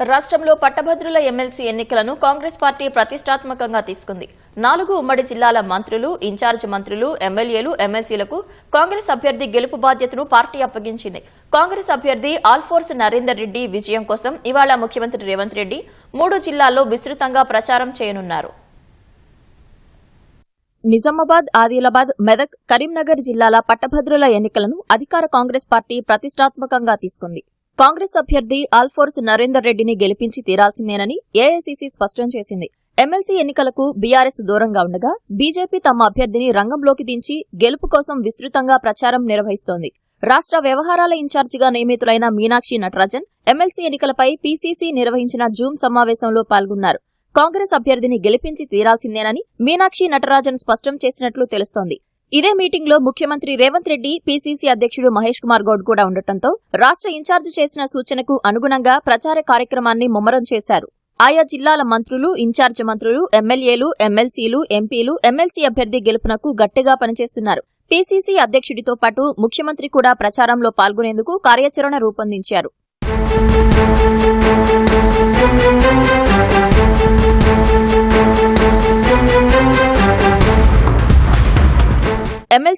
రాష్ట్రంలో పట్టభద్రుల ఎమ్మెల్సీ ఎన్నికలను కాంగ్రెస్ పార్టీ ప్రతిష్టాత్మకంగా తీసుకుంది. నాలుగు ఉమ్మడి జిల్లాల మంత్రులు ఇన్ఛార్జ్ మంత్రులు ఎమ్మెల్యేలు ఎమ్మెల్సీలకు కాంగ్రెస్ అభ్యర్థి గెలుపు బాధ్యతను పార్టీ అప్పగించింది. కాంగ్రెస్ అభ్యర్థి ఆల్ఫోర్స్ నరేందర్ రెడ్డి విజయం కోసం ఇవాళ ముఖ్యమంత్రి రేవంత్ రెడ్డి మూడు జిల్లాల్లో విస్తృతంగా ప్రచారం చేయనున్నారు. నిజామాబాద్ ఆదిలాబాద్ మెదక్ కరీంనగర్ జిల్లాల పట్టభద్రుల ఎన్నికలను అధికార కాంగ్రెస్ పార్టీ ప్రతిష్టాత్మకంగా తీసుకుంది. కాంగ్రెస్ అభ్యర్థి ఆల్ఫోర్స్ నరేందర్ రెడ్డిని గెలిపించి తీరాల్సిందేనని ఏఐసీసీ స్పష్టం చేసింది. ఎమ్మెల్సీ ఎన్నికలకు బీఆర్ఎస్ దూరంగా ఉండగా బీజేపీ తమ అభ్యర్థిని రంగంలోకి దించి గెలుపు కోసం విస్తృతంగా ప్రచారం నిర్వహిస్తోంది. రాష్ట్ర వ్యవహారాల ఇన్ఛార్జిగా నియమితులైన మీనాక్షి నటరాజన్ ఎమ్మెల్సీ ఎన్నికలపై పీసీసీ నిర్వహించిన జూమ్ సమావేశంలో పాల్గొన్నారు. కాంగ్రెస్ అభ్యర్థిని గెలిపించి తీరాల్సిందేనని మీనాక్షి నటరాజన్ స్పష్టం చేసినట్లు తెలుస్తోంది. ఇదే మీటింగ్లో ముఖ్యమంత్రి రేవంత్ రెడ్డి పీసీసీ అధ్యక్షుడు మహేష్ కుమార్ గౌడ్ కూడా ఉండటంతో రాష్ట్ర ఇన్ఛార్జి చేసిన సూచనకు అనుగుణంగా ప్రచార కార్యక్రమాన్ని ముమ్మరం చేశారు. ఆయా జిల్లాల మంత్రులు ఇన్ఛార్జ్ మంత్రులు ఎమ్మెల్యేలు ఎమ్మెల్సీలు ఎంపీలు ఎమ్మెల్సీ అభ్యర్థి గెలుపునకు గట్టిగా పనిచేస్తున్నారు. పీసీసీ అధ్యక్షుడితో పాటు ముఖ్యమంత్రి కూడా ప్రచారంలో పాల్గొనేందుకు కార్యాచరణ రూపొందించారు.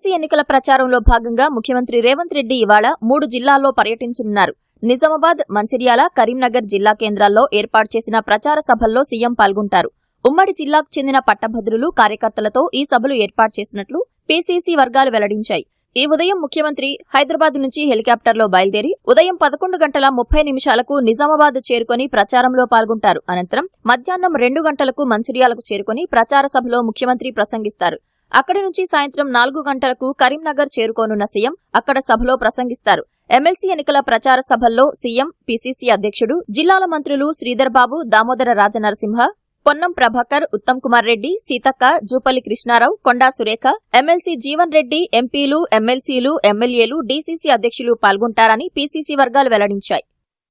ఎమ్మెల్సీ ఎన్నికల ప్రచారంలో భాగంగా ముఖ్యమంత్రి రేవంత్ రెడ్డి ఇవాళ మూడు జిల్లాల్లో పర్యటించనున్నారు. నిజామాబాద్ మంచిర్యాల కరీంనగర్ జిల్లా కేంద్రాల్లో ఏర్పాటు చేసిన ప్రచార సభల్లో సీఎం పాల్గొంటారు. ఉమ్మడి జిల్లాకు చెందిన పట్టభద్రులు కార్యకర్తలతో ఈ సభలు ఏర్పాటు చేసినట్లు పీసీసీ వర్గాలు వెల్లడించాయి. ఈ ఉదయం ముఖ్యమంత్రి హైదరాబాద్ నుంచి హెలికాప్టర్లో బయలుదేరి ఉదయం పదకొండు గంటల ముప్పై నిమిషాలకు నిజామాబాద్ చేరుకుని ప్రచారంలో పాల్గొంటారు. అనంతరం మధ్యాహ్నం రెండు గంటలకు మంచిర్యాలకు చేరుకుని ప్రచార సభలో ముఖ్యమంత్రి ప్రసంగిస్తారు. అక్కడి నుంచి సాయంత్రం నాలుగు గంటలకు కరీంనగర్ చేరుకోనున్న సీఎం అక్కడ సభలో ప్రసంగిస్తారు. ఎమ్మెల్సీ ఎన్నికల ప్రచార సభల్లో సీఎం పీసీసీ అధ్యక్షుడు జిల్లాల మంత్రులు శ్రీధర్ బాబు దామోదర రాజనరసింహ పొన్నం ప్రభాకర్ ఉత్తమ్ కుమార్ రెడ్డి సీతక్క జూపల్లి కృష్ణారావు కొండా సురేఖ ఎమ్మెల్సీ జీవన్ రెడ్డి ఎంపీలు ఎమ్మెల్సీలు ఎమ్మెల్యేలు డీసీసీ అధ్యక్షులు పాల్గొంటారని పీసీసీ వర్గాలు వెల్లడించాయి.